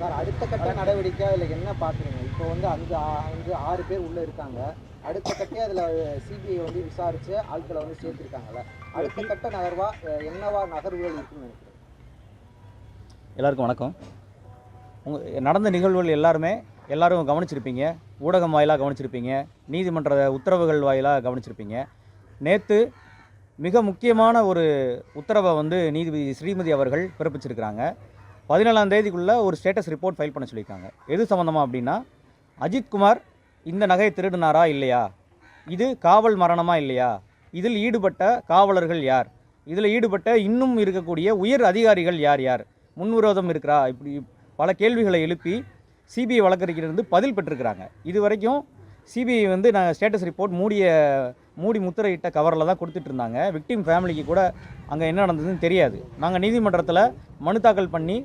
Sir அடுத்த கட்ட நடவடிக்கை அதில் என்ன பார்க்குறீங்க இப்போ வந்து அஞ்சு அஞ்சு ஆறு பேர் உள்ளே இருக்காங்க. அடுத்த கட்டே அதில் சிபிஐ வந்து விசாரித்து ஆட்களை வந்து சேர்த்துருக்காங்கல்ல. அடுத்த கட்ட நகர்வா என்னவா நகர்வுகள் இருக்குன்னு நினைக்கிறேன் எல்லாருக்கும் வணக்கம். உங்கள் நடந்த நிகழ்வுகள் எல்லாருமே எல்லாரும் கவனிச்சிருப்பீங்க. ஊடகம் வாயிலாக கவனிச்சிருப்பீங்க. நீதிமன்ற உத்தரவுகள் வாயிலாக கவனிச்சிருப்பீங்க. நேற்று மிக முக்கியமான ஒரு உத்தரவை வந்து நீதிபதி ஸ்ரீமதி அவர்கள் பிறப்பிச்சிருக்கிறாங்க. பதினேழாம் தேதிக்குள்ளே ஒரு ஸ்டேட்டஸ் ரிப்போர்ட் ஃபைல் பண்ண சொல்லியிருக்காங்க. எது சம்மந்தமாக அப்படின்னா அஜித்குமார் இந்த நகையை திருடினாரா இல்லையா? இது காவல் மரணமா இல்லையா? இதில் ஈடுபட்ட காவலர்கள் யார்? இதில் ஈடுபட்ட இன்னும் இருக்கக்கூடிய உயர் அதிகாரிகள் யார் யார்? முன்விரோதம் இருக்கிறா? இப்படி பல கேள்விகளை எழுப்பி சிபிஐ வழக்கறிஞர்ந்து பதில் பெற்றிருக்கிறாங்க. இது வரைக்கும் சிபிஐ வந்து நான் ஸ்டேட்டஸ் ரிப்போர்ட் மூடிய மூடி முத்திரையிட்ட கவரில் தான் கொடுத்துட்டு இருந்தாங்க விக்டிம் ஃபேமிலிக்கு கூட அங்கே என்ன நடந்ததுன்னு தெரியாது. நாங்கள் நீதிமன்றத்தில் மனு தாக்கல் பண்ணி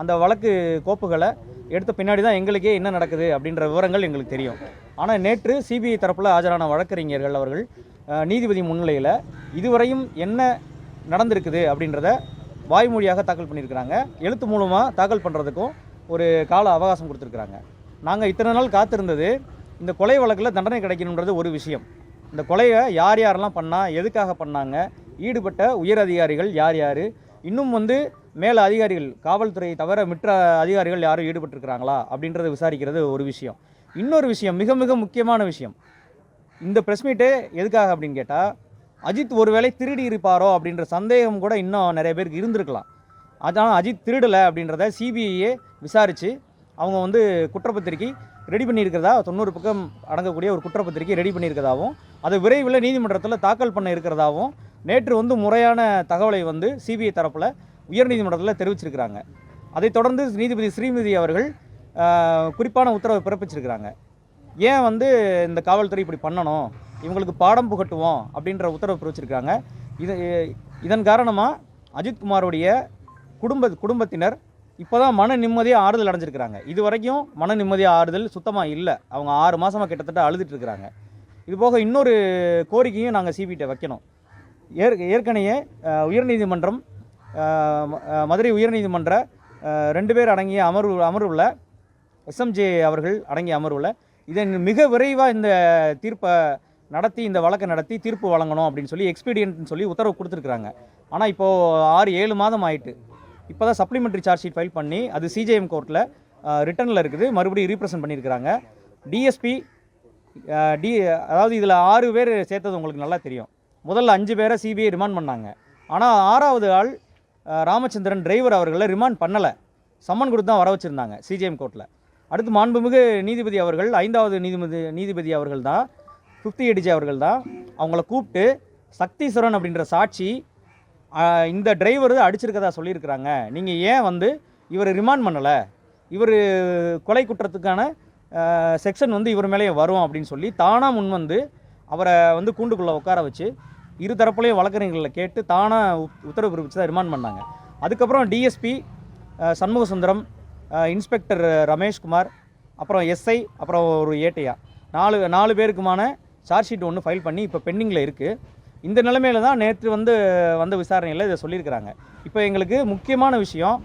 அந்த வழக்கு கோப்புகளை எடுத்த பின்னாடி தான் எங்களுக்கே என்ன நடக்குது அப்படின்ற விவரங்கள் எங்களுக்கு தெரியும். ஆனால் நேற்று சிபிஐ தரப்பில் ஆஜரான வழக்கறிஞர்கள் அவர்கள் நீதிபதி முன்னிலையில் இதுவரையும் என்ன நடந்திருக்குது அப்படின்றத வாய்மொழியாக தாக்கல் பண்ணியிருக்கிறாங்க. எழுத்து மூலமாக தாக்கல் பண்ணுறதுக்கும் ஒரு கால அவகாசம் கொடுத்துருக்குறாங்க. நாங்கள் இத்தனை நாள் காத்திருந்தது இந்த கொலை வழக்கில் தண்டனை கிடைக்கணுன்றது ஒரு விஷயம். இந்த கொலையை யார் யாரெல்லாம் பண்ணால் எதுக்காக பண்ணாங்க ஈடுபட்ட உயர் அதிகாரிகள் யார் யார் இன்னும் வந்து மேல அதிகாரிகள் காவல்துறையை தவிர மற்ற அதிகாரிகள் யாரும் ஈடுபட்டிருக்கிறாங்களா அப்படின்றத விசாரிக்கிறது ஒரு விஷயம். இன்னொரு விஷயம் மிக மிக முக்கியமான விஷயம். இந்த ப்ரெஸ் மீட்டு எதுக்காக அப்படின்னு கேட்டால் அஜித் ஒருவேளை திருடி இருப்பாரோ அப்படின்ற சந்தேகம் கூட இன்னும் நிறைய பேருக்கு இருந்திருக்கலாம். அதான் அஜித் திருடலை அப்படின்றத சிபிஐயே விசாரித்து அவங்க வந்து குற்றப்பத்திரிக்கை ரெடி பண்ணியிருக்கிறதா தொண்ணூறு பக்கம் அடங்கக்கூடிய ஒரு குற்றப்பத்திரிக்கை ரெடி பண்ணியிருக்கிறதாவும் அதை விரைவில் நீதிமன்றத்தில் தாக்கல் பண்ண இருக்கிறதாவும் நேற்று வந்து முறையான தகவலை வந்து சிபிஐ தரப்பில் உயர்நீதிமன்றத்தில் தெரிவிச்சிருக்கிறாங்க. அதைத் தொடர்ந்து நீதிபதி ஸ்ரீமதி அவர்கள் குறிப்பான உத்தரவை பிறப்பிச்சிருக்கிறாங்க. ஏன் வந்து இந்த காவல்துறை இப்படி பண்ணணும்? இவங்களுக்கு பாடம் புகட்டுவோம் அப்படின்ற உத்தரவு பிறப்பிச்சிருக்காங்க இது இதன் காரணமாக அஜித்குமாருடைய குடும்ப குடும்பத்தினர் இப்போ தான் மன நிம்மதியாக ஆறுதல் அடைஞ்சிருக்கிறாங்க. இது வரைக்கும் மன நிம்மதியாக ஆறுதல் சுத்தமாக இல்லை. அவங்க ஆறு மாதமாக கிட்டத்தட்ட அழுதுட்டு இருக்கிறாங்க. இது போக இன்னொரு கோரிக்கையும் நாங்கள் சிபிகிட்ட வைக்கணும். ஏற் ஏற்கனவே உயர்நீதிமன்றம் மதுரை உயர்நீதிமன்ற ரெண்டு பேர் அடங்கிய அமர்வு அமர்வில் எஸ்எம்ஜே அவர்கள் அடங்கிய அமர்வில் இதை மிக விரைவாக இந்த தீர்ப்பை நடத்தி இந்த வழக்கை நடத்தி தீர்ப்பு வழங்கணும் அப்படின்னு சொல்லி எக்ஸ்பீடியன்ட்னு சொல்லி உத்தரவு கொடுத்துருக்குறாங்க. ஆனால் இப்போது ஆறு ஏழு மாதம் ஆயிட்டு. இப்போ தான் சப்ளிமெண்ட்ரி சார்ஜ் ஷீட் ஃபைல் பண்ணி அது சிஜேஎம் கோர்ட்டில் ரிட்டனில் இருக்குது. மறுபடியும் ரீப்ரசன்ட் பண்ணியிருக்கிறாங்க. டிஎஸ்பி டி அதாவது இதில் ஆறு பேர் சேர்த்தது உங்களுக்கு நல்லா தெரியும். முதல்ல அஞ்சு பேரை சிபிஐ ரிமாண்ட் பண்ணாங்க. ஆனால் ஆறாவது ஆள் ராமச்சந்திரன் டிரைவர் அவர்களை ரிமாண்ட் பண்ணலை. சம்மன் கொடுத்து தான் வர வச்சுருந்தாங்க சிஜிஎம் கோர்ட்டில் அடுத்து மாண்புமிகு நீதிபதி அவர்கள் ஐந்தாவது நீதிபதி நீதிபதி அவர்கள் தான் ஃபிஃப்டி எடிஜி அவர்கள் தான் அவங்கள கூப்பிட்டு சக்தீஸ்வரன் அப்படின்ற சாட்சி இந்த டிரைவர் அடிச்சிருக்கதா சொல்லியிருக்கிறாங்க. நீங்கள் ஏன் வந்து இவர் ரிமாண்ட் பண்ணலை? இவர் கொலை குற்றத்துக்கான செக்ஷன் வந்து இவர் மேலேயே வரும் அப்படின்னு சொல்லி தானாக முன் வந்து அவரை வந்து கூண்டுக்குள்ளே உட்கார வச்சு இரு தரப்புலையும் வழக்கறிஞர்களை கேட்டு தானாக உத்தரவு பிறப்பிச்சு தான் ரிமாண்ட் பண்ணாங்க. அதுக்கப்புறம் டிஎஸ்பி சண்முக சுந்தரம் இன்ஸ்பெக்டர் ரமேஷ்குமார் அப்புறம் எஸ்ஐ அப்புறம் ஒரு ஏட்டையா நாலு நாலு பேருக்குமான சார்ஜ் ஷீட் ஒன்று ஃபைல் பண்ணி இப்போ பெண்டிங்கில் இருக்குது இந்த நிலைமையில தான் நேற்று வந்து வந்த விசாரணையில் இதை சொல்லியிருக்கிறாங்க. இப்போ எங்களுக்கு முக்கியமான விஷயம்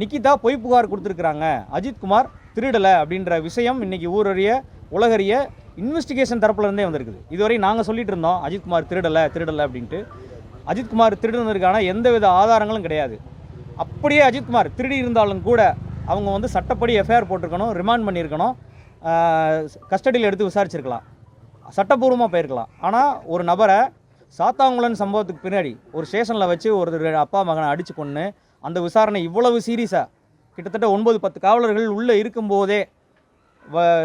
நிக்கிதா பொய் புகார் கொடுத்துருக்குறாங்க அஜித்குமார் திருடலை அப்படின்ற விஷயம் இன்னைக்கு ஊரறிய உலகறிய இன்வெஸ்டிகேஷன் தரப்புலேருந்தே வந்திருக்குது. இதுவரை நாங்கள் சொல்லிட்டு இருந்தோம் அஜித்குமார் திருடலை திருடலை அப்படின்ட்டு. அஜித்குமார் திருடுனதுக்கான எந்தவித ஆதாரங்களும் கிடையாது. அப்படியே அஜித்குமார் திருடி இருந்தாலும் கூட அவங்க வந்து சட்டப்படி எஃப்ஐஆர் போட்டிருக்கணும் ரிமாண்ட் பண்ணியிருக்கணும். கஸ்டடியில் எடுத்து விசாரிச்சிருக்கலாம். சட்டப்பூர்வமாக போயிருக்கலாம். ஆனால் ஒரு நபரை சாத்தாங்குளன் சம்பவத்துக்கு பின்னாடி ஒரு ஸ்டேஷனில் வச்சு ஒரு அப்பா மகனை அடித்து கொண்டு அந்த விசாரணை இவ்வளவு சீரியஸாக கிட்டத்தட்ட ஒன்பது பத்து காவலர்கள் உள்ளே இருக்கும்போதே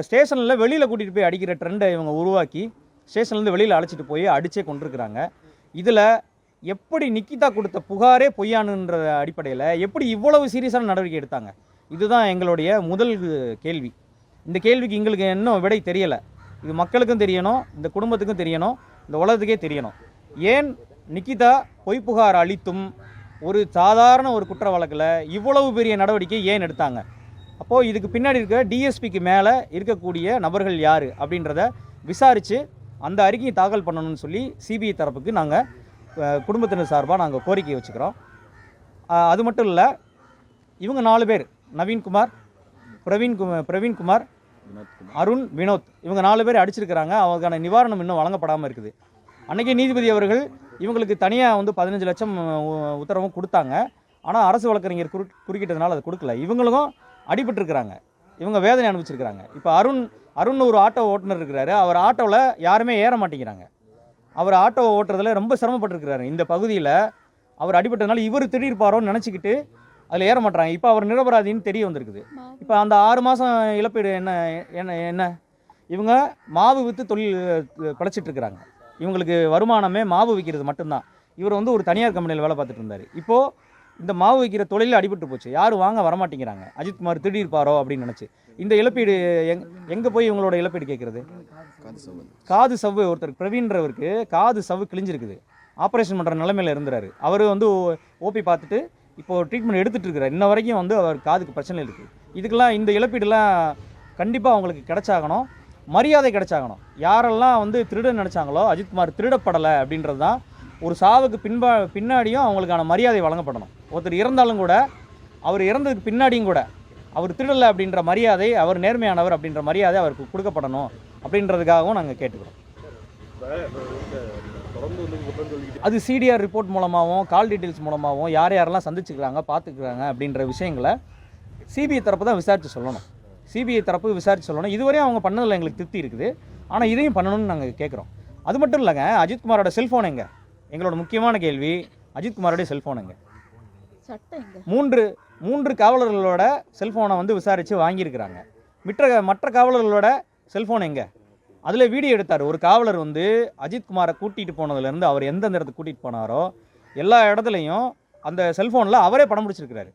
ஸ்டேஷனில் வெளியில் கூட்டிகிட்டு போய் அடிக்கிற ட்ரெண்டை இவங்க உருவாக்கி ஸ்டேஷன்லேருந்து வெளியில் அழைச்சிட்டு போய் அடித்தே கொண்டிருக்கிறாங்க. இதில் எப்படி நிக்கிதா கொடுத்த புகாரே பொய்யானுன்ற அடிப்படையில் எப்படி இவ்வளவு சீரியஸான நடவடிக்கை எடுத்தாங்க? இதுதான் எங்களுடைய முதல் கேள்வி. இந்த கேள்விக்கு எங்களுக்கு இன்னும் விடை தெரியலை. இது மக்களுக்கும் தெரியணும் இந்த குடும்பத்துக்கும் தெரியணும் இந்த உலகத்துக்கே தெரியணும். ஏன் நிக்கிதா பொய் புகார் அளித்தும் ஒரு சாதாரண ஒரு குற்ற வழக்கில் இவ்வளவு பெரிய நடவடிக்கை ஏன் எடுத்தாங்க? அப்போது இதுக்கு பின்னாடி இருக்க டிஎஸ்பிக்கு மேலே இருக்கக்கூடிய நபர்கள் யார் அப்படின்றத விசாரித்து அந்த அறிக்கையை தாக்கல் பண்ணணும்னு சொல்லி சிபிஐ தரப்புக்கு நாங்கள் குடும்பத்தினர் சார்பாக நாங்கள் கோரிக்கை வச்சுக்கிறோம். அது மட்டும் இல்லை இவங்க நாலு பேர் நவீன்குமார் பிரவீன் கு- பிரவீன்குமார் அருண் வினோத் இவங்க நாலு பேர் அடிச்சிருக்கிறாங்க. அவருக்கான நிவாரணம் இன்னும் வழங்கப்படாமல் இருக்குது. அன்றைக்கி நீதிபதி அவர்கள் இவங்களுக்கு தனியாக வந்து பதினஞ்சு லட்சம் உத்தரவும் கொடுத்தாங்க. ஆனால் அரசு வழக்கறிஞர் குறு குறுக்கிட்டதுனால அது கொடுக்கல. இவங்களுக்கும் அடிபட்டிருக்கிறாங்க. இவங்க வேதனை அனுபவிச்சிருக்கிறாங்க. இப்போ அருண் அருண் ஒரு ஆட்டோ ஓட்டுநர் இருக்கிறாரு. அவர் ஆட்டோவில் யாருமே ஏற மாட்டேங்கிறாங்க. அவர் ஆட்டோவை ஓட்டுறதுல ரொம்ப சிரமப்பட்டிருக்கிறாரு. இந்த பகுதியில் அவர் அடிபட்டதுனால இவர் திடீர்ப்பாரோன்னு நினச்சிக்கிட்டு அதில் ஏற மாட்டாங்க இப்போ அவர் நிரபராதின்னு தெரிய வந்திருக்குது. இப்போ அந்த ஆறு மாதம் இழப்பீடு என்ன என்ன என்ன? இவங்க மாவு விற்று தொழில் அஹ், இவங்களுக்கு வருமானமே மாவு விற்கிறது மட்டும்தான். இவர் வந்து ஒரு தனியார் கம்பெனியில் வேலை பார்த்துட்டு இருந்தார். இப்போது இந்த மாவு வைக்கிற தொழிலில் அடிபட்டு போச்சு. யாரும் வாங்க வரமாட்டேங்கிறாங்க. அஜித்குமார் திடீர்ப்பாரோ அப்படின்னு நினச்சி. இந்த இழப்பீடு எங் எங்கே போய் இவங்களோட இழப்பீடு கேட்குறது காது சவ்வு ஒருத்தர் பிரவீன்றவருக்கு காது சவ்வு கிழிஞ்சிருக்குது. ஆப்ரேஷன் பண்ணுற நிலைமையில இருந்தார் அவர் வந்து ஓபி பார்த்துட்டு இப்போது ட்ரீட்மெண்ட் எடுத்துகிட்டு இருக்கிறார் இன்ன வரைக்கும் வந்து அவர் காதுக்கு பிரச்சனை இருக்குது இதுக்கெல்லாம் இந்த இழப்பீடுலாம் கண்டிப்பாக அவங்களுக்கு கிடச்சாகணும். மரியாதை கிடைச்சாகணும். யாரெல்லாம் வந்து திருடன் நினச்சாங்களோ அஜித்குமார் திருடப்படலை அப்படின்றது தான் ஒரு சாவுக்கு பின்பா பின்னாடியும் அவங்களுக்கான மரியாதை வழங்கப்படணும். ஒருத்தர் இறந்தாலும் கூட அவர் இறந்ததுக்கு பின்னாடியும் கூட அவர் திருடலை அப்படின்ற மரியாதை அவர் நேர்மையானவர் அப்படின்ற மரியாதை அவருக்கு கொடுக்கப்படணும் அப்படின்றதுக்காகவும் நாங்கள் கேட்டுக்கிறோம். அது சிடிஆர் ரிப்போர்ட் மூலமாகவும் கால் டீட்டெயில்ஸ் மூலமாகவும் யார் யாரெல்லாம் சந்திச்சுக்கிறாங்க பார்த்துக்கிறாங்க அப்படின்ற விஷயங்களை சிபிஐ தரப்பு தான் விசாரித்து சொல்லணும். சிபிஐ தரப்பு விசாரித்து சொல்லணும். இதுவரையும் அவங்க பண்ணதில் எங்களுக்கு திருப்தி இருக்குது. ஆனால் இதையும் பண்ணணும்னு நாங்கள் கேட்குறோம் அது மட்டும் இல்லைங்க அஜித்குமாரோட செல்ஃபோன் எங்கே? எங்களோட முக்கியமான கேள்வி அஜித்குமாரோட செல்ஃபோன் எங்க? சட்டம் எங்க? மூன்று மூன்று காவலர்களோட செல்ஃபோனை வந்து விசாரித்து வாங்கியிருக்கிறாங்க. மற்ற மற்ற காவலர்களோட செல்ஃபோன் எங்கே? அதில் வீடியோ எடுத்தார். ஒரு காவலர் வந்து அஜித்குமாரை கூட்டிகிட்டு போனதுலேருந்து அவர் எந்தெந்த இடத்துக்கு கூட்டிகிட்டு போனாரோ எல்லா இடத்துலையும் அந்த செல்ஃபோனில் அவரே படம் பிடிச்சிருக்கிறாரு.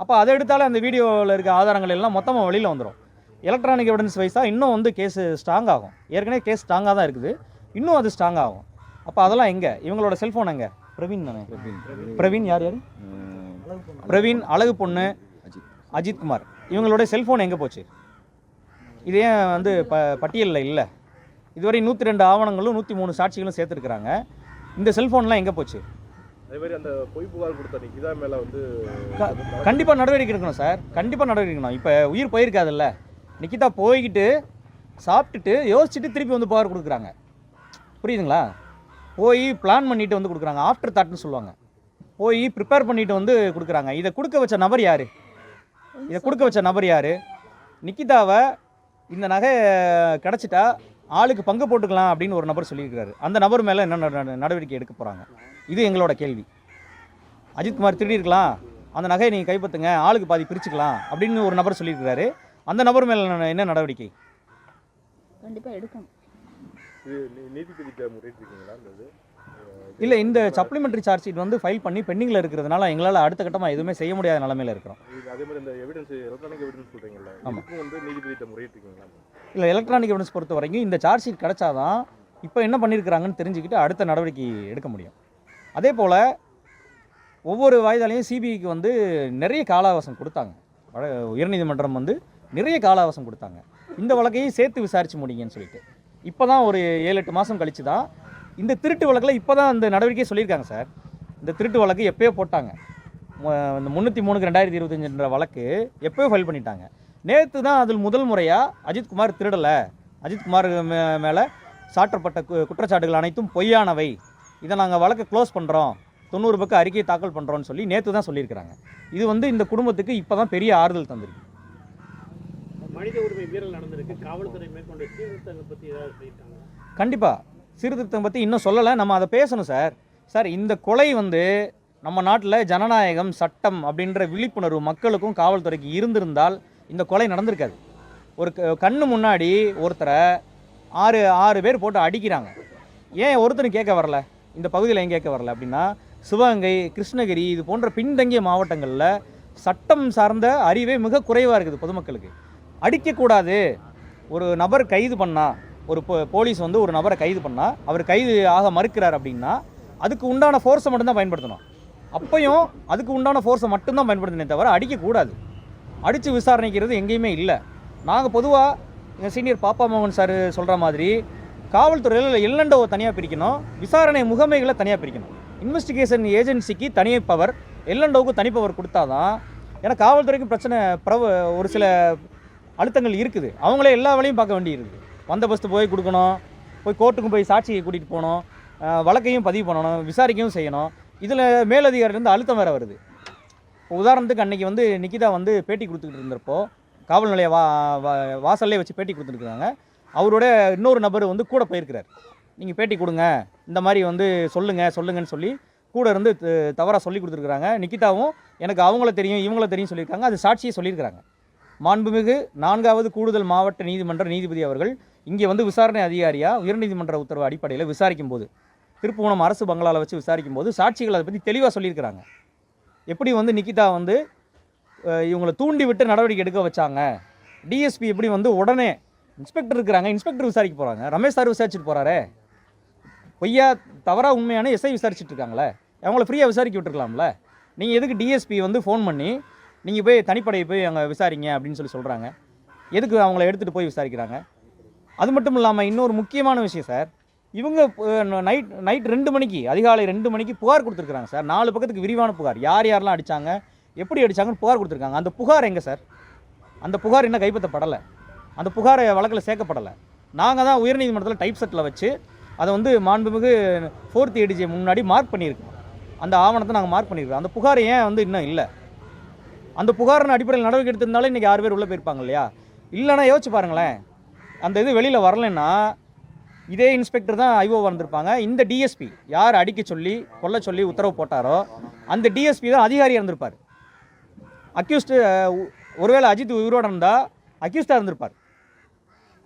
அப்போ அதை எடுத்தாலே அந்த வீடியோவில் இருக்க ஆதாரங்கள் எல்லாம் மொத்தமாக வெளியில் வந்துடும் எலக்ட்ரானிக் எவிடன்ஸ் வைஸாக இன்னும் வந்து கேஸ் ஸ்ட்ராங் ஆகும். ஏற்கனவே கேஸ் ஸ்ட்ராங்காக தான் இருக்குது. இன்னும் அது ஸ்ட்ராங் ஆகும். அப்போ அதெல்லாம் எங்கே? இவங்களோட செல்ஃபோன் எங்கே? பிரவீன் தானே? பிரவீன். யார் யார்? பிரவீன் அழகு பொண்ணு அஜித்குமார் இவங்களோட செல்ஃபோன் எங்கே போச்சு? இது ஏன் வந்து ப பட்டியலில் இல்லை? இதுவரை நூற்றி ரெண்டு ஆவணங்களும் நூற்றி மூணு சாட்சிகளும் சேர்த்துருக்குறாங்க. இந்த செல்ஃபோன்லாம் எங்கே போச்சு? அதே மாதிரி அந்த பொய் புகார் கொடுத்த நிகிதா மேல வந்து கண்டிப்பாக நடவடிக்கை எடுக்கணும் சார். கண்டிப்பாக நடவடிக்கை எடுக்கணும். இப்போ உயிர் போயிருக்காதுல்ல? நிக்கிதா போய்கிட்டு சாப்பிட்டுட்டு யோசிச்சுட்டு திருப்பி வந்து புகார் கொடுக்குறாங்க. புரியுதுங்களா? போய் பிளான் பண்ணிட்டு வந்து கொடுக்குறாங்க. ஆஃப்டர் தாட்னு சொல்லுவாங்க. போய் ப்ரிப்பேர் பண்ணிட்டு வந்து கொடுக்குறாங்க. இதை கொடுக்க வச்ச நபர் யார்? இதை கொடுக்க வச்ச நபர் யார்? நிக்கிதாவை இந்த நகை கிடச்சிட்டா ஆளுக்கு பங்கு போட்டுக்கலாம் அப்படின்னு ஒரு நபர் சொல்லியிருக்கிறாரு. அந்த நபர் மேலே என்ன நடவடிக்கை எடுக்க போகிறாங்க இது எங்களோட கேள்வி. அஜித்குமார் திருடிருக்கலாம் அந்த நகையை நீங்கள் கைப்பற்றுங்க ஆளுக்கு பாதி பிரிச்சுக்கலாம் அப்படின்னு ஒரு நபர் சொல்லியிருக்கிறாரு. அந்த நபர் மேலே என்ன நடவடிக்கை? கண்டிப்பாக எடுக்கணும். இது நீ- நீதிபதிகிட்ட முறையிட்டிருக்கீங்களா இல்லை இந்த சப்ளிமெண்ட்ரி சார்ஜ் ஷீட் வந்து ஃபைல் பண்ணி பெண்டிங்கில் இருக்கிறதுனால எங்களால் அடுத்த கட்டமாக எதுவுமே செய்ய முடியாத நிலமையில இருக்கிறோம். அதே மாதிரி இந்த எவிடன்ஸ் எலக்ட்ரானிக் எவிடன்ஸ் சொல்றீங்கல்ல ஆமா. இதுக்கும் வந்து நீதிபதிகிட்ட முறையிட்டிருக்கீங்களா இல்லை எலக்ட்ரானிக் எவிடன்ஸ் பொறுத்த வரைக்கும் இந்த சார்ஜ் ஷீட் கிடச்சாதான் இப்போ என்ன பண்ணியிருக்கிறாங்கன்னு தெரிஞ்சுக்கிட்டு அடுத்த நடவடிக்கை எடுக்க முடியும். அதே போல் ஒவ்வொரு வாய்தாலையும் சிபிஐக்கு வந்து நிறைய கால அவகாசம் கொடுத்தாங்க உயர்நீதிமன்றம் வந்து நிறைய கால அவகாசம் கொடுத்தாங்க. இந்த வழக்கையும் சேர்த்து விசாரிச்சு முடிங்கன்னு சொல்லிட்டு. இப்போ தான் ஒரு ஏழு எட்டு மாதம் கழிச்சு தான் இந்த திருட்டு வழக்கில் இப்போ தான் அந்த நடவடிக்கையை சொல்லியிருக்காங்க சார். இந்த திருட்டு வழக்கு எப்போயோ போட்டாங்க. இந்த முந்நூற்றி மூணுக்கு ரெண்டாயிரத்தி இருபத்தஞ்சுன்ற வழக்கு எப்போயோ ஃபைல் பண்ணிட்டாங்க. நேற்று தான் அதில் முதல் முறையாக அஜித்குமார் திருடலை. அஜித்குமார் மே மேலே சாற்றப்பட்ட கு- குற்றச்சாட்டுகள் அனைத்தும் பொய்யானவை. இதை நாங்கள் வழக்கை க்ளோஸ் பண்ணுறோம் தொண்ணூறு பக்கம் அறிக்கையை தாக்கல் பண்ணுறோன்னு சொல்லி நேற்று தான் சொல்லியிருக்கிறாங்க. இது வந்து இந்த குடும்பத்துக்கு இப்போ தான் பெரிய ஆறுதல் தந்திருக்கு. மனித உரிமை மீறல் நடந்திருக்கு. காவல்துறை மேற்கொண்ட சீர்திருத்தங்கள் பற்றி ஏதாவது சொல்லியிருக்காங்க கண்டிப்பாக சீர்திருத்தம் பற்றி இன்னும் சொல்லலை. நம்ம அதை பேசணும் சார். சார் இந்த கொலை வந்து நம்ம நாட்டில் ஜனநாயகம் சட்டம் அப்படின்ற விழிப்புணர்வு மக்களுக்கும் காவல்துறைக்கு இருந்திருந்தால் இந்த கொலை நடந்திருக்காது. ஒரு க- கண்ணு முன்னாடி ஒருத்தரை ஆறு ஆறு பேர் போட்டு அடிக்கிறாங்க. ஏன் ஒருத்தரும் கேட்க வரல? இந்த பகுதியில் ஏன் கேட்க வரல அப்படின்னா சிவகங்கை கிருஷ்ணகிரி இது போன்ற பின்தங்கிய மாவட்டங்களில் சட்டம் சார்ந்த அறிவே மிக குறைவாக இருக்குது பொதுமக்களுக்கு. அடிக்கக்கூடாது. ஒரு நபர் கைது பண்ணா ஒரு போ- போலீஸ் வந்து ஒரு நபரை கைது பண்ணா அவர் கைது ஆக மறுக்கிறார் அப்படின்னா அதுக்கு உண்டான ஃபோர்ஸை மட்டும்தான் பயன்படுத்தணும். அப்பையும் அதுக்கு உண்டான ஃபோர்ஸை மட்டும்தான் பயன்படுத்தினே தவிர அடிக்கக்கூடாது. அடித்து விசாரணைக்கிறது எங்கேயுமே இல்லை. நாங்கள் பொதுவாக எங்கள் சீனியர் பாப்பா மோகன் சார் சொல்கிற மாதிரி காவல்துறையில் எல்லண்டோவை தனியாக பிரிக்கணும். விசாரணை முகமைகளை தனியாக பிரிக்கணும். இன்வெஸ்டிகேஷன் ஏஜென்சிக்கு தனி பவர் எல்லண்டோவுக்கு தனி பவர் கொடுத்தாதான் ஏன்னா காவல்துறைக்கு பிரச்சனை பிரவ ஒரு சில அழுத்தங்கள் இருக்குது. அவங்களே எல்லா வேலையும் பார்க்க வேண்டியிருக்குது. வந்த பஸ்ட்டு போய் கொடுக்கணும். போய் கோர்ட்டுக்கும் போய் சாட்சியை கூட்டிகிட்டு போகணும். வழக்கையும் பதிவு பண்ணணும். விசாரிக்கவும் செய்யணும். இதில் மேலதிகாரிலேருந்து அழுத்தம் வேறு வருது. இப்போ உதாரணத்துக்கு அன்றைக்கி வந்து நிக்கிதா வந்து பேட்டி கொடுத்துக்கிட்டு இருந்தப்போ காவல் நிலைய வா வா- வாசல்லே வச்சு பேட்டி கொடுத்துருக்குறாங்க. அவரோட இன்னொரு நபர் வந்து கூட போயிருக்கிறார். நீங்கள் பேட்டி கொடுங்க. இந்த மாதிரி வந்து சொல்லுங்கள் சொல்லுங்கன்னு சொல்லி கூட இருந்து தவறாக சொல்லி கொடுத்துருக்குறாங்க. நிக்கிதாவும் எனக்கு அவங்கள தெரியும் இவங்கள தெரியும் சொல்லியிருக்காங்க. அது சாட்சியை சொல்லியிருக்கிறாங்க. மாண்புமிகு நான்காவது கூடுதல் மாவட்ட நீதிமன்ற நீதிபதி அவர்கள் இங்கே வந்து விசாரணை அதிகாரியாக உயர்நீதிமன்ற உத்தரவு அடிப்படையில் விசாரிக்கும் போது திருப்புவனம் அரசு பங்களாவில் வச்சு விசாரிக்கும் போது சாட்சிகள் அதை பற்றி தெளிவாக சொல்லியிருக்கிறாங்க. எப்படி வந்து நிக்கிதா வந்து இவங்களை தூண்டி விட்டு நடவடிக்கை எடுக்க வச்சாங்க? டிஎஸ்பி எப்படி வந்து உடனே இன்ஸ்பெக்டர் இருக்கிறாங்க இன்ஸ்பெக்டர் விசாரிக்க போகிறாங்க ரமேஷ் சார் விசாரிச்சுட்டு போகிறாரே பொய்யா தவறாக உண்மையான எஸ்ஐ விசாரிச்சுட்டு இருக்காங்களே. அவங்கள ஃப்ரீயாக விசாரிக்க விட்டுருக்கலாம்ல. நீங்கள் எதுக்கு டிஎஸ்பி வந்து ஃபோன் பண்ணி நீங்கள் போய் தனிப்படையை போய் அங்கே விசாரிங்க அப்படின்னு சொல்லி சொல்கிறாங்க எதுக்கு அவங்கள எடுத்துகிட்டு போய் விசாரிக்கிறாங்க? அது மட்டும் இல்லாமல் இன்னொரு முக்கியமான விஷயம் சார். இவங்க நைட் நைட் ரெண்டு மணிக்கு அதிகாலை ரெண்டு மணிக்கு புகார் கொடுத்துருக்குறாங்க சார். நாலு பக்கத்துக்கு விரிவான புகார். யார் யாரெல்லாம் அடித்தாங்க எப்படி அடித்தாங்கன்னு புகார் கொடுத்துருக்காங்க. அந்த புகார் எங்கே சார்? அந்த புகார் இன்னும் கைப்பற்றப்படலை. அந்த புகாரை வழக்கில் சேர்க்கப்படலை. நாங்கள் தான் உயர்நீதிமன்றத்தில் டைப் செட்டில் வச்சு அதை வந்து மாண்புமிகு ஃபோர்த் ஏடிஜி முன்னாடி மார்க் பண்ணியிருக்கோம். அந்த ஆவணத்தை நாங்கள் மார்க் பண்ணியிருக்கோம். அந்த புகார் ஏன் வந்து இன்னும் இல்லை? அந்த புகாரின் அடிப்படையில் நடவடிக்கை எடுத்திருந்தாலும் இன்றைக்கி ஆறு பேர் உள்ளே போயிருப்பாங்க இல்லையா? இல்லைன்னா யோசிச்சு பாருங்களேன். அந்த இது வெளியில் வரலைன்னா இதே இன்ஸ்பெக்டர் தான் ஐஓ வந்திருப்பாங்க. இந்த டிஎஸ்பி யார் அடிக்க சொல்லி கொல்ல சொல்லி உத்தரவு போட்டாரோ அந்த டிஎஸ்பி தான் அதிகாரியாக இருந்திருப்பார். அக்யூஸ்டு ஒருவேளை அஜித் உயிரோட இருந்தால் அக்யூஸ்டாக இருந்திருப்பார்.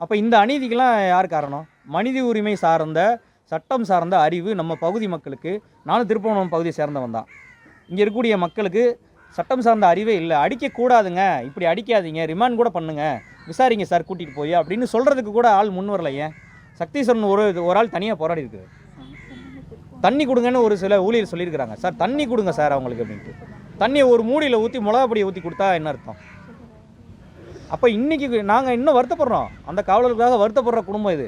அப்போ இந்த அநீதிக்கெல்லாம் யார் காரணம்? மனித உரிமை சார்ந்த சட்டம் சார்ந்த அறிவு நம்ம பகுதி மக்களுக்கு நானும் திருப்பவனம் பகுதியை சேர்ந்தவன் தான். இங்கே இருக்கக்கூடிய மக்களுக்கு சட்டம் சார்ந்த அறிவே இல்லை. அடிக்கக்கூடாதுங்க. இப்படி அடிக்காதீங்க. ரிமாண்ட் கூட பண்ணுங்க. விசாரிங்க சார் கூட்டிகிட்டு போய் அப்படின்னு சொல்கிறதுக்கு கூட ஆள் முன் வரல ஏன்? சக்தீஸ்வரன் ஒரு ஒரு ஆள் தனியாக போராடி இருக்குது தண்ணி கொடுங்கன்னு ஒரு சில ஊழியர் சொல்லியிருக்கிறாங்க. சார் தண்ணி கொடுங்க சார் அவங்களுக்கு அப்படின்ட்டு. தண்ணியை ஒரு மூடியில் ஊற்றி மிளகாப்பொடியை ஊற்றி கொடுத்தா என்ன அர்த்தம்? அப்போ இன்றைக்கி நாங்கள் இன்னும் வருத்தப்படுறோம். அந்த காவலர்களுக்காக வருத்தப்படுற குடும்பம் இது.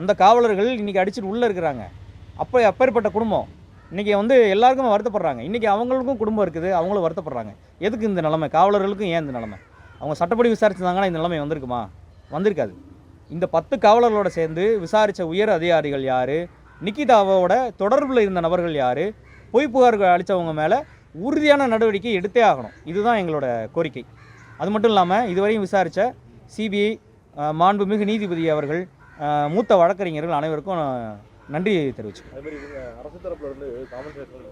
அந்த காவலர்கள் இன்றைக்கி அடிச்சுட்டு உள்ளே இருக்கிறாங்க. அப்போ அப்பேற்பட்ட குடும்பம். இன்றைக்கி வந்து எல்லாருக்குமே வருத்தப்படுறாங்க. இன்றைக்கி அவங்களுக்கும் குடும்பம் இருக்குது அவங்களும் வருத்தப்படுறாங்க. எதுக்கு இந்த நிலமை? காவலர்களுக்கும் ஏன் இந்த நிலமை? அவங்க சட்டப்படி விசாரிச்சிருந்தாங்கன்னா இந்த நிலைமை வந்திருக்குமா? வந்திருக்காது. இந்த பத்து காவலர்களோட சேர்ந்து விசாரித்த உயர் அதிகாரிகள் யார்? நிக்கிதாவோட தொடர்பில் இருந்த நபர்கள் யார்? பொய் புகார்கள் அளித்தவங்க மேலே உறுதியான நடவடிக்கை எடுத்தே ஆகணும். இதுதான் எங்களோட கோரிக்கை. அது மட்டும் இல்லாமல் இதுவரையும் விசாரித்த சிபிஐ மாண்புமிகு நீதிபதி அவர்கள் மூத்த வழக்கறிஞர்கள் அனைவருக்கும் நன்றி இவங்க அரசு தரப்புல இருந்து காம்பன்சேஷன்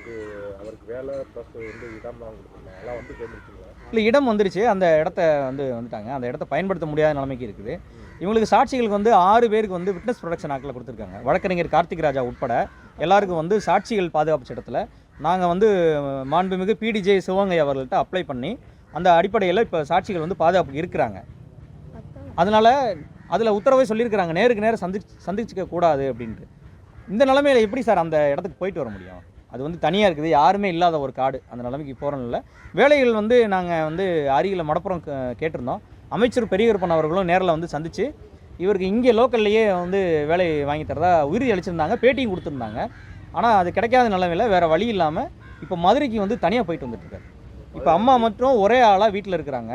இது அவருக்கு வேலை ப்ளஸ் வந்து இடம்லாம் கொடுத்துருந்தாங்க. அதெல்லாம் வந்து சேர்ந்துருச்சுங்களா இல்லை இடம் வந்துருச்சு. அந்த இடத்த வந்து வந்துட்டாங்க. அந்த இடத்த பயன்படுத்த முடியாத நிலைமைக்கு இருக்குது. இவங்களுக்கு சாட்சிகளுக்கு வந்து ஆறு பேருக்கு வந்து விட்னஸ் ப்ரொடக்ஷன் ஆக்கில் கொடுத்துருக்காங்க. வழக்கறிஞர் கார்த்திக் ராஜா உட்பட எல்லாருக்கும் வந்து சாட்சிகள் பாதுகாப்பு சட்டத்தில் நாங்கள் வந்து மாண்புமிகு பிடிஜே சிவகங்கை அவர்கள்ட்ட அப்ளை பண்ணி அந்த அடிப்படையில் இப்போ சாட்சிகள் வந்து பாதுகாப்புக்கு இருக்கிறாங்க. அதனால் அதில் உத்தரவை சொல்லியிருக்கிறாங்க. நேருக்கு நேரம் சந்தி சந்திச்சிக்க கூடாது அப்படின்ட்டு. இந்த நிலமையில எப்படி சார் அந்த இடத்துக்கு போயிட்டு வர முடியும்? அது வந்து தனியாக இருக்குது. யாருமே இல்லாத ஒரு காடு அந்த நிலைமைக்கு போகிறோம் இல்லை வேலைகள் வந்து நாங்கள் வந்து அருகில் மடப்புறம் கேட்டிருந்தோம். அமைச்சர் பெரியகருப்பன் அவர்களும் நேரில் வந்து சந்தித்து இவருக்கு இங்கே லோக்கல்லையே வந்து வேலை வாங்கி தரதா உறுதி அளிச்சிருந்தாங்க. பேட்டியும் கொடுத்துருந்தாங்க. ஆனால் அது கிடைக்காத நிலமையில் வேறு வழி இல்லாமல் இப்போ மதுரைக்கு வந்து தனியாக போயிட்டு வந்துட்டுருக்காரு இப்போ அம்மா மட்டும் ஒரே ஆளாக வீட்டில் இருக்கிறாங்க.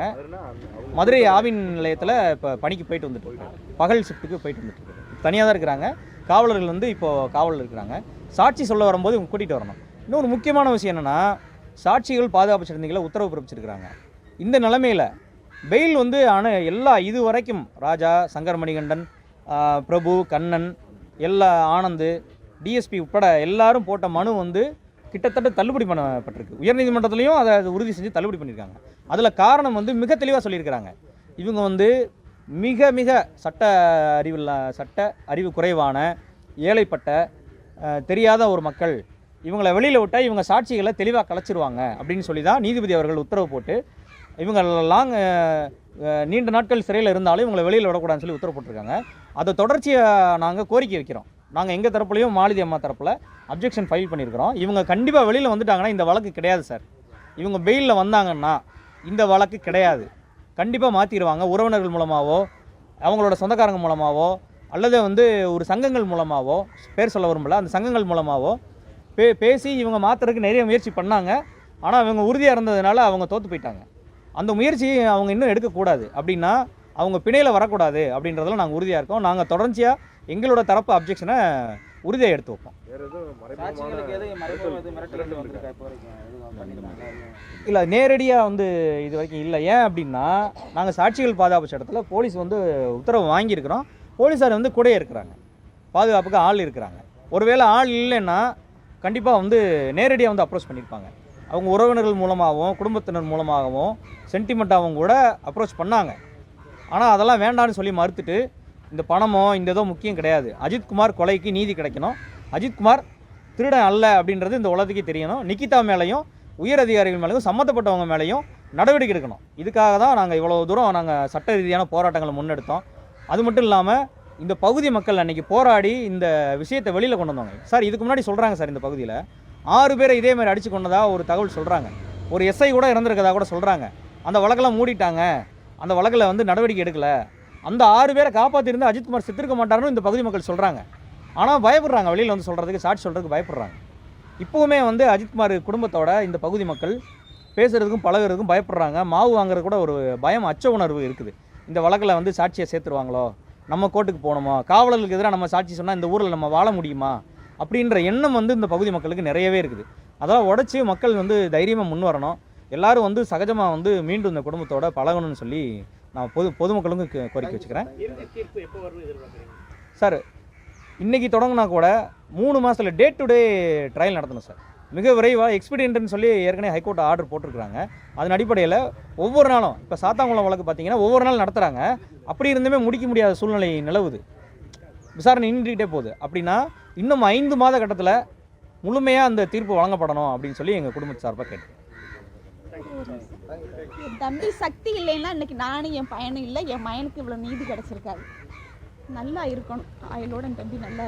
மதுரை ஆவின் நிலையத்தில் இப்போ பணிக்கு போயிட்டு வந்துட்டு இருக்காங்க. பகல் ஷிஃப்ட்டுக்கு போயிட்டு வந்துட்டு இருக்காங்க. தனியாக தான் இருக்கிறாங்க. காவலர்கள் வந்து இப்போது காவலில் இருக்கிறாங்க. சாட்சி சொல்ல வரும்போது இவங்க கூட்டிகிட்டு வரணும். இன்னொரு முக்கியமான விஷயம் என்னென்னா சாட்சிகள் பாதுகாப்பு சிறந்திகளை உத்தரவு பிறப்பிச்சிருக்கிறாங்க. இந்த நிலைமையில் பெயில் வந்து அணு எல்லா இது வரைக்கும் ராஜா சங்கர் மணிகண்டன் பிரபு கண்ணன் எல்லா ஆனந்து டிஎஸ்பி உட்பட எல்லாரும் போட்ட மனு வந்து கிட்டத்தட்ட தள்ளுபடி பண்ணப்பட்டிருக்கு. உயர்நீதிமன்றத்துலேயும் அதை உறுதி செஞ்சு தள்ளுபடி பண்ணியிருக்காங்க. அதில் காரணம் வந்து மிக தெளிவாக சொல்லியிருக்கிறாங்க. இவங்க வந்து மிக மிக சட்ட அறிவில்லா சட்ட அறிவு குறைவான ஏழைப்பட்ட தெரியாத ஒரு மக்கள் இவங்களை வெளியில் விட்டால் இவங்க சாட்சிகளை தெளிவாக கலைச்சிருவாங்க அப்படின்னு சொல்லி தான் நீதிபதி அவர்கள் உத்தரவு போட்டு இவங்க லாங் நீண்ட நாட்கள் சிறையில் இருந்தாலும் இவங்களை வெளியில் விடக்கூடாதுன்னு சொல்லி உத்தரவு போட்டிருக்காங்க. அதை தொடர்ச்சியாக நாங்கள் கோரிக்கை வைக்கிறோம். நாங்கள் எங்கள் தரப்புலையும் மாலதி அம்மா தரப்பில் அப்ஜெக்ஷன் ஃபைல் பண்ணியிருக்கிறோம். இவங்க கண்டிப்பாக வெளியில் வந்துட்டாங்கன்னா இந்த வழக்கு கிடையாது சார். இவங்க பெயிலில் வந்தாங்கன்னா இந்த வழக்கு கிடையாது. கண்டிப்பாக மாற்றிடுவாங்க உறவினர்கள் மூலமாகவோ அவங்களோட சொந்தக்காரங்க மூலமாகவோ அல்லது வந்து ஒரு சங்கங்கள் மூலமாகவோ பேர் சொல்ல விரும்பல அந்த சங்கங்கள் மூலமாகவோ பே பேசி இவங்க மாற்றுறதுக்கு நிறைய முயற்சி பண்ணாங்க. ஆனால் இவங்க உறுதியாக இருந்ததுனால அவங்க தோற்று போயிட்டாங்க. அந்த முயற்சியை அவங்க இன்னும் எடுக்கக்கூடாது. அப்படின்னா அவங்க பிணையில் வரக்கூடாது அப்படின்றதுல நாங்கள் உறுதியாக இருக்கோம். நாங்கள் தொடர்ச்சியாக எங்களோட தரப்பு அப்ஜெக்ஷனை உறுதியாக எடுத்து வைப்போம். இல்லை. நேரடியாக வந்து இது வரைக்கும் இல்லை. ஏன் அப்படின்னா நாங்கள் சாட்சிகள் பாதுகாப்பு சட்டத்தில் போலீஸ் வந்து உத்தரவு வாங்கியிருக்கிறோம். போலீஸார் வந்து கூடயே இருக்கிறாங்க. பாதுகாப்புக்கு ஆள் இருக்கிறாங்க. ஒருவேளை ஆள் இல்லைன்னா கண்டிப்பாக வந்து நேரடியாக வந்து அப்ரோச் பண்ணியிருப்பாங்க. அவங்க உறவினர்கள் மூலமாகவும் குடும்பத்தினர் மூலமாகவும் சென்டிமெண்ட்டாகவும் கூட அப்ரோச் பண்ணாங்க. ஆனால் அதெல்லாம் வேண்டான்னு சொல்லி மறுத்துட்டு இந்த பணமோ இந்த ஏதோ முக்கியம் கிடையாது. அஜித்குமார் கொலைக்கு நீதி கிடைக்கணும். அஜித்குமார் திருடன் அல்ல அப்படின்றது இந்த உலகத்துக்கே தெரியணும். நிக்கிதா மேலேயும் உயர் அதிகாரிகள் மேலேயும் சம்மந்தப்பட்டவங்க மேலேயும் நடவடிக்கை எடுக்கணும். இதுக்காக தான் நாங்கள் இவ்வளோ தூரம் நாங்கள் சட்ட ரீதியான போராட்டங்களை முன்னெடுத்தோம். அது மட்டும் இல்லாமல் இந்த பகுதி மக்கள் அன்றைக்கி போராடி இந்த விஷயத்தை வெளியில் கொண்டு வந்தாங்க சார் இதுக்கு முன்னாடி சொல்கிறாங்க சார் இந்த பகுதியில். ஆறு பேரை இதே மாதிரி கொண்டதாக ஒரு தகவல் சொல்கிறாங்க ஒரு எஸ்ஐ கூட இறந்துருக்கதா கூட சொல்கிறாங்க அந்த வழக்கெல்லாம் மூடிட்டாங்க. அந்த வழக்கில் வந்து நடவடிக்கை எடுக்கலை. அந்த ஆறு பேரை காப்பாற்றிருந்து அஜித்குமார் செத்துருக்க மாட்டார்னு இந்த பகுதி மக்கள் சொல்கிறாங்க ஆனால் பயப்படுறாங்க வெளியில் வந்து சொல்கிறதுக்கு சாட்சி சொல்கிறதுக்கு பயப்படுறாங்க. இப்போவுமே வந்து அஜித்குமார் குடும்பத்தோட இந்த பகுதி மக்கள் பேசுகிறதுக்கும் பழகுறதுக்கும் பயப்படுறாங்க. மாவு வாங்குறது கூட ஒரு பயம் அச்ச உணர்வு இருக்குது. இந்த வழக்கில் வந்து சாட்சியை சேர்த்துருவாங்களோ? நம்ம கோர்ட்டுக்கு போகணுமா? காவலர்களுக்கு எதிராக நம்ம சாட்சி சொன்னால் இந்த ஊரில் நம்ம வாழ முடியுமா? அப்படின்ற எண்ணம் வந்து இந்த பகுதி மக்களுக்கு நிறையவே இருக்குது. அதெல்லாம் உடச்சி மக்கள் வந்து தைரியமாக முன் வரணும். எல்லாரும் வந்து சகஜமாக வந்து மீண்டும் இந்த குடும்பத்தோட பழகணும்னு சொல்லி நான் பொது பொதுமக்களுக்கும் கோரிக்கை வச்சுக்கிறேன். சார் இன்றைக்கி தொடங்கினா கூட மூணு மாதத்தில் டே டு டே ட்ரையல் நடத்தணும் சார். மிக விரைவாக எக்ஸ்பீடியன்ட்னு சொல்லி ஏற்கனவே ஹைகோர்ட் ஆர்டர் போட்டிருக்கிறாங்க. அதன் அடிப்படையில் ஒவ்வொரு நாளும் இப்போ சாத்தாங்குளம் வழக்கு பார்த்தீங்கன்னா ஒவ்வொரு நாள் நடத்துகிறாங்க அப்படி இருந்துமே முடிக்க முடியாத சூழ்நிலை நிலவுது. விசாரணை நின்றுக்கிட்டே போகுது. அப்படின்னா இன்னும் ஐந்து மாத கட்டத்தில் முழுமையாக அந்த தீர்ப்பு வழங்கப்படணும் அப்படின்னு சொல்லி எங்கள் குடும்பத்து சார்பாக கேட்டு என் தம்பி சக்தி இல்லைன்னா இன்னைக்கு நானும் என் பையனும் இல்லை. என் மயனுக்கு இவ்வளோ நீதி கிடச்சிருக்காது. நல்லா இருக்கணும். ஆயுளோட என் தம்பி நல்லா இருக்கும்